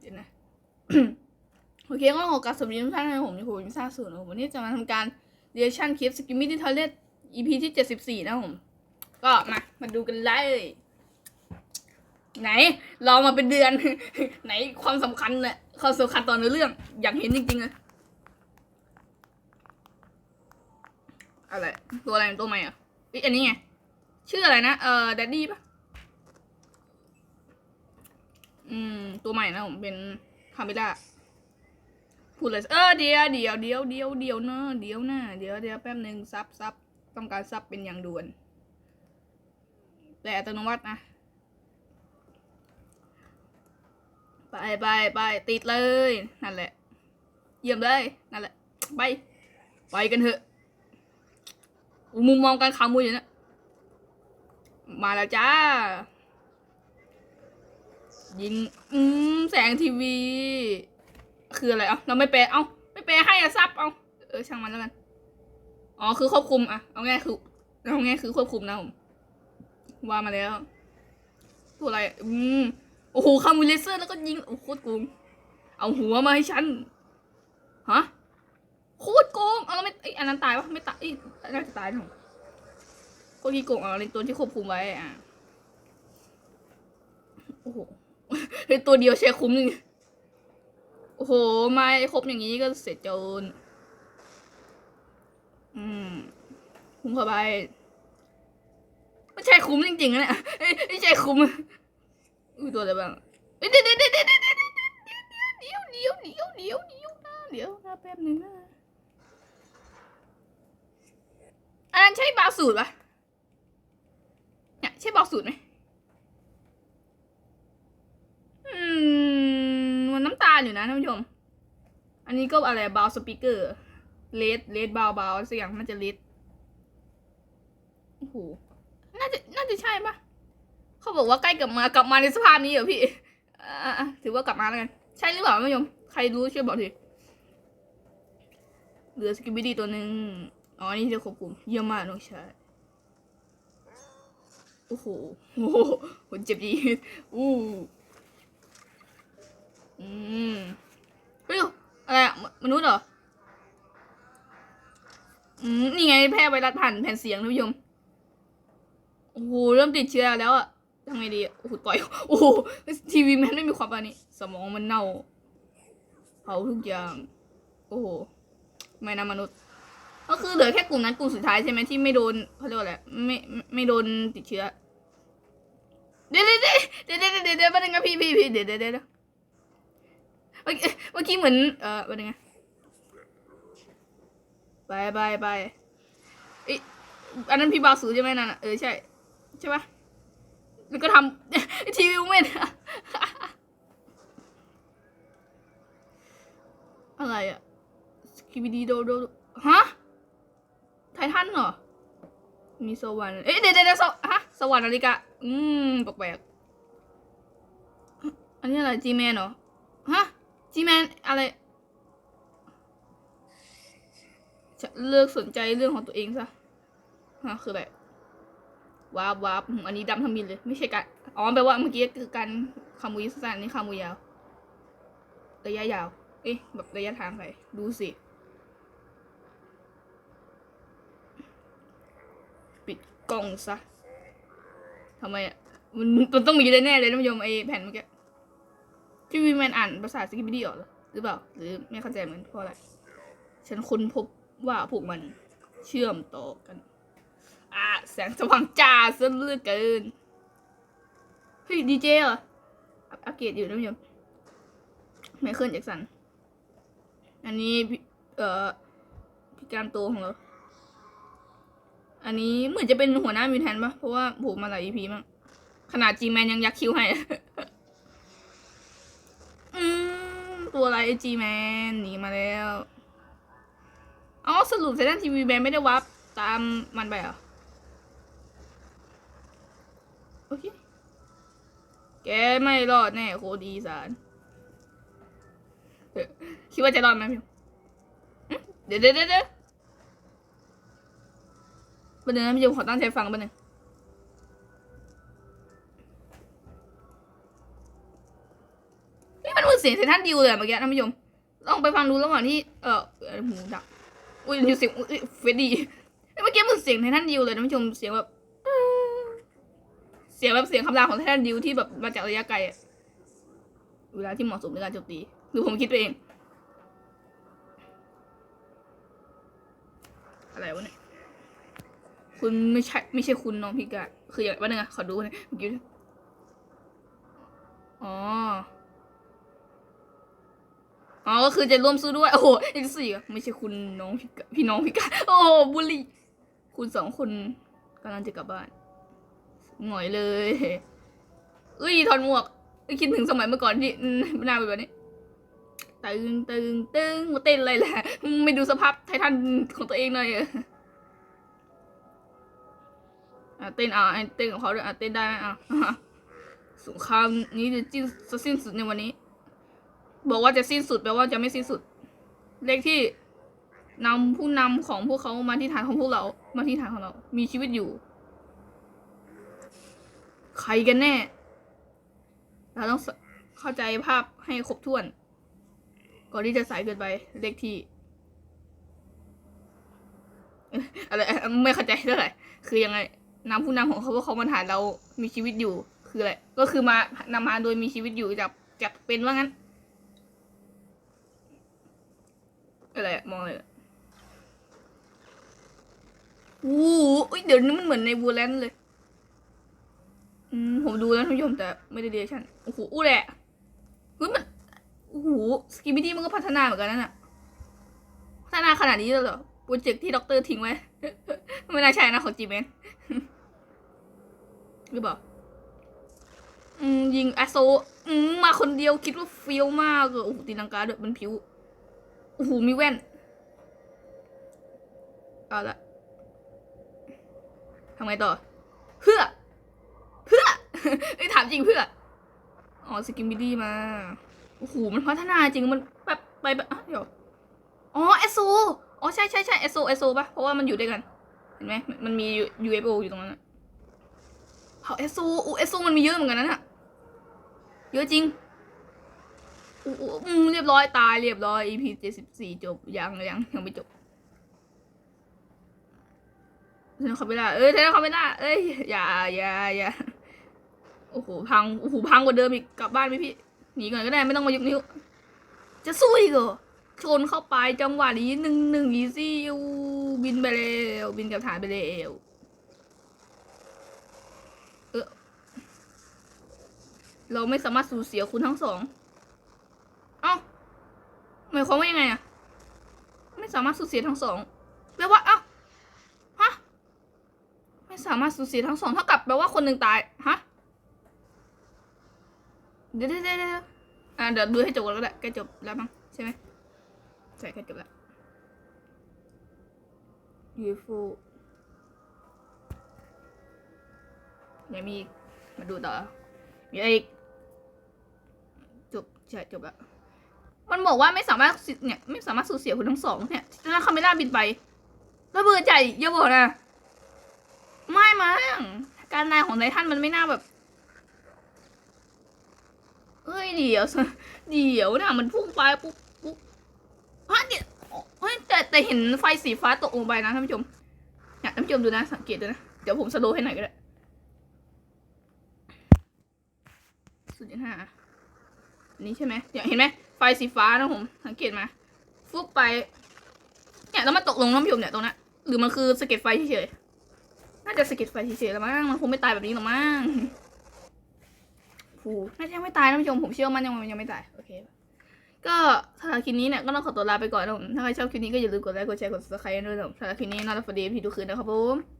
เดี๋ยวนะโอเคก็ขอกราบสวัสดีทุกท่านนะผมอยู่ผมมิซ่าสูนวันนี้จะมาทำการเรียชั่นคลิปสกิมมี่ที่ทอเลต EP ที่เจ็ดสิบสี่นะผม ก็มา มาดูกันเลย ไหนรอมาเป็นเดือน ไหนความสำคัญเนี่ยความสำคัญตอนในอเรื่อง อยากเห็นจริงๆเลยอะไร ตัวอะไรตัวใหม่อะอันนี้ไง ชื่ออะไรนะ เอ่อ แดดดี้ปะ อืม ตัวใหม่นะผมเป็นคาเมล่าพูดเลยเออเดียวเดียวเดียวเดียวเดียวเนอะเดียวนะเดียวเดียวแป๊บหนึ่งซับซับต้องการซับเป็นอย่างด่วน แต่อัตโนมัตินะ ไปไปไปติดเลย นั่นแหละ เยี่ยมเลย นั่นแหละ ไป ไปกันเถอะอูมุมมองการขามุยอยู่นะ มาแล้วจ้า ยิง อืม แสงทีวี คืออะไร เอะเราไม่แปลเอ้า ไม่แปลให้อะซับ เอ้า เออ ช่างมันแล้วกัน อ๋อ คือควบคุมอะเอาง่ายคือ เอาง่ายคือควบคุมนะผมว่ามาแล้ว ตัวอะไร อืม โอ้โหคามูเลเซอร์ แล้วก็ยิง โอ้โหโคตรโกง เอาหัวมาให้ฉัน ฮะ โคตรโกง เอาแล้วไม่เอ้ยอันนั้นตายปะไม่ตายเอ้ยน่าจะตายนะผมโคตรขี้โกงเอาในตัวที่ควบคุมไว้อะโอ้โห ฮ้ยตัวเดียวใช้คุ้มจริงโอ้โห ไม่ครบอย่างนี้ก็เสร็จโจนอืมคุ้มเข้าไปไม่ใช่คุ้มจริงๆนะเนี่ยไม่ใช่คุ้มอุ้ยตัวอะไรบ้างเอ้ยเดี๋ยวเดี๋ยวเดี๋ยวเดี๋ยวเดี๋ยวเดี๋ยวเดี๋ยวเดี๋ยวเดี๋ยวเดี๋ยวนะเดี๋ยวนะแป๊บนึงนะอันนั้นใช่บาสูตรปะเนี่ยใช่บาสูตรไหม อืม มันอยู่นะท่านผู้ชม อันนี้ก็อะไรบาวสปีกเกอร์เลดเลดบาวบาวสักอย่างมันจะเลดโอ้โห น่าจะ น่าจะใช่ปะเขาบอกว่าใกล้กลับมากลับมาในสภาพนี้เหรอพี่อะอ่ถือว่ากลับมาแล้วกัน ใช่หรือเปล่าท่านผู้ชม ใครรู้ช่วยบอกทีเหลือสกิบิดี้ตัวหนึ่งอ๋อ นี่จะควบคุมเยี่ยมากน้องชายโอ้โหโอ้โหเจ็บดีอู้ อืมเฮ้ยอะไรอะมนุษย์เหรอ อืม นี่ไงแพร่ไวรัสผ่านแผ่นเสียงท่านผู้ชม โอ้โห เริ่มติดเชื้อแล้วอะทำไงดีโอ้โหต่อย โอ้โห ทีวีแมนไม่มีความปานนี้ สมองมันเน่า เผาทุกอย่าง โอ้โห ไม่นะมนุษย์ ก็คือเหลือแค่กลุ่มนั้นกลุ่มสุดท้ายใช่ไหมที่ไม่โดนเขาเรียกว่าอะไร ไม่ ไม่โดนติดเชื้อ เดี๋ยวเดี๋ยวเดี๋ยวเดี๋ยวเดี๋ยวเดี๋ยวแป๊บนึงนะพี่พี่พี่เดี๋ยวเดี๋ยวเดี๋ยวเมื่อกี้ เมื่อกี้เหมือน เออเป็นไงไปไปไปเอยอันนั้นพี่บาวสูใช่ไหมนั่นน่ะเออใช่ ใช่ปะแล้วก็ทำทีวีเมนอะไรอะสกิบิดีโดโดฮะไททันเหรอ มีสวรรค์เอ๊ะเดี๋ยวเดี๋ยวเดี๋ยวสวฮะสวรรค์นาฬิกาอืมแปลกๆอันนี้อะไรจีแมนเหรอฮะ จีแมนอะไรจะเลิกสนใจเรื่องของตัวเองซะฮะคืออะไรวาบวาบอันนี้ดำทำมินเลย ไม่ใช่การอ๋อแปลว่าเมื่อกี้คือการคามุยสั้นนี่คามุยยาว ระยะยาว เอ๊ะแบบระยะทางไป ดูสิ ปิดกล้องซะทำไมอะมันมันต้องมีแน่เลยท่านผู้ชมไอ้แผ่นเมื่อกี้ ที่วีแมนอ่านภาษาสกิปปี้ดีออกหรือเปล่า หรือไม่เข้าใจเหมือนเพราะอะไร ฉันค้นพบว่าพวกมันเชื่อมต่อกัน อะแสงสว่างจ้าซะเลือเกิน เฮ้ยดีเจเหรอ อัปเกรดอยู่นะพี่ชมไมเคิลแจ็คสัน อันนี้เอ่อพี่การโตของเรา อันนี้เหมือนจะเป็นหัวหน้ามิวแทนปะเพราะว่าผล่มาหลาย EP มาก ขนาดจีแมนยังยักคิ้วให้ อืม ตัวอะไรจีแมนหนีมาแล้วอ๋อสรุปไททันทีวีแมนไม่ได้วับตามมันไปเหรอ โอเค แกไม่รอดแน่โคดีสารคิดว่าจะรอดไหมพี่เดี๋ยวเดี๋ยวเดี๋ยวเดี๋ยวเด็นนั้นพี่ยมขอตั้งใจฟังแป๊บนึงนี่มันมื เสียงไททันดิวเลยอะเมื่อกี้ท่านผู้ชมลองไปฟังดูระหว่างที่เออหูดับอุ้ยอยู่เสียงเฟดดี้เมื่อกี้มันเสียงไททันดิวเลยท่านผู้ชมเสียงแบบเสียงแบบเสียงคำรามของไททันดิวที่แบบมาจากระยะไกลอะเวลาที่เหมาะสมในการโจมตีหรือผมคิดไปเอง อะไรวะเนี่ยคุณไม่ใช่ไม่ใช่คุณน้องพิกาคืออย่างว่านึงอะขอดูหน่อยเมื่อกี้อ๋อ อ๋อก็คือจะร่วมสู้ด้วย โอ้โหอีกสี่ไม่ใช่คุณน้องพี่น้องพิกาโอ้โหบุลีคุณสองคนกำลังจะกลับบ้านหงอยเลยเอ้ยถอดหมวกคิดถึงสมัยเมื่อก่อนที่อืมหน้าเป็นแบบนี้ตึงตึงตึงมาเต้นอะไรแหละไม่ดูสภาพไททันของตัวเองหน่อยเอออะเต้นอะไอ้เต้นของเขาด้วยอะเต้นได้ไหมอะสงครามนี้จะสิ้นสิ้นสุดในวันนี้ บอกว่าจะสิ้นสุดแปลว่าจะไม่สิ้นสุด เลขที่นำผู้นำของพวกเขามาที่ฐานของพวกเรา มาที่ฐานของเรา มีชีวิตอยู่ ใครกันแน่ เราต้องเข้าใจภาพให้ครบถ้วน ก่อนที่จะสายเกินไป เลขที่อะไรไม่เข้าใจเท่าไหร่คือยังไงนำผู้นำของเขาว่าเขามาฐานเรามีชีวิตอยู่ คืออะไรก็คือมานำมาโดยมีชีวิตอยู่จากจากเป็นว่างั้น อะไรอะมองเลยอะอู้หูอุ๊ยเดี๋ยวนี้มันเหมือนในบูแลนด์เลย อืมผมดูแล้วท่านผู้ชมแต่ไม่ได้เดชั่นโอ้โหอู้แหละเฮ้ยมันโอ้โหสกิมิดี้มันก็พัฒนาเหมือนกันนั่นอะพัฒนาขนาดนี้เลยเหรอโปรเจกต์ที่ด็อกเตอร์ทิ้งไว้ไม่น่าใช่นะของจีแมนหรือเปล่าอืมยิงแอสโซอืมมาคนเดียวคิดว่าเฟี้ยวมากเลยโอ้โหตีลังกาด้วยมันผิวโอ้โหมีแว่น เอาละทำไงต่อ เพื่อ เพื่อไอ้ยถามจริงเพื่อ อ๋อสกิมบิดี้มา โอ้โห มันพัฒนาจริง มันแบบไปแบบอะเดี๋ยว อ๋อเอสโซอ๋อใช่ใช่ใช่เอสโซเอสโซป่ะ เพราะว่ามันอยู่ด้วยกัน เห็นไหม มันมันมี UFO อยู่ตรงนั้นอะเอาเอสโซอูเอสโซมันมีเยอะเหมือนกันนะเนี่ยเยอะจริง เรียบร้อยตายเรียบร้อย EP เจ็ดสิบสี่จบยังยังยังไม่จบเทนคาเมล่าเอ้ยเทนคาเมล่าเอ้ยอย่าอย่าอย่าโอ้โหพังโอ้โหพังกว่าเดิมอีกกลับบ้านไหมพี่หนีก่อนก็ได้ไม่ต้องมายุกนิ้ว จะสู้อีกเหรอชนเข้าไปจังหวะนี้หนึ่งหนึ่งอีซี่อู้บินไปเร็วบินกับฐานไปเร็วเออเราไม่สามารถสูญเสียคุณทั้งสอง ความว่ายังไงอะไม่สามารถสูญเสียทั้งสองแปลว่าเอ้าฮะไม่สามารถสูญเสียทั้งสองเท่ากับแปลว่าคนหนึ่งตายฮะเดี๋ยวเดี๋ยวเดี๋ยวอะเดี๋ยวดูให้จบก่อนก็ได้ใกล้จบแล้วมั้งใช่ไหมใช่ใกล้จบแล้ว UFO ยังมีมาดูต่อมีอะไรอีกจบใช่จบแล้ว มันบอกว่าไม่สามารถเนี่ยไม่สามารถสูญเสียคุณทั้งสองเนี่ยแล้วคาเมล่าบินไประเบิดใจอย่าบอกนะ ไม่มั้งการนายของไททันมันไม่น่าแบบเอ้ยเดี๋ยวเดี๋ยวนะมันพุ่งไปปุ๊บปุ๊บฮะเดี๋ยวเฮ้ยแต่แต่เห็นไฟสีฟ้าตกลงไปนะท่านผู้ชมเนี่ยท่านผู้ชมดูนะสังเกตดูนะ เดี๋ยวผมสโลว์ให้หน่อยก็ได้ศูนย์จุดห้าอันนี้ใช่ไหมเดี๋ยวเห็นไหม ไฟสีฟ้านะผม สังเกตมาฟุบไป เนี่ยแล้วมันตกลงน้ำยมเนี่ยตรงนั้นหรือมันคือสะเก็ดไฟเฉยๆน่าจะสะเก็ดไฟเฉยๆแล้วมั้งมันคงไม่ตายแบบนี้หรอกมั้งผูน่าจะยังไม่ตายนะผู้ชมผมเชื่อมันยังยังไม่ตายโอเคก็สำหรับคลิปนี้เนี่ยก็ต้องขอตัวลาไปก่อนนะผมถ้าใครชอบคลิปนี้ก็อย่าลืมกดไลค์กดแชร์กด subscribe ด้วยนะผมสำหรับคลิปนี้นอนหลับฝันดีพี่ทุกคืนนะครับผม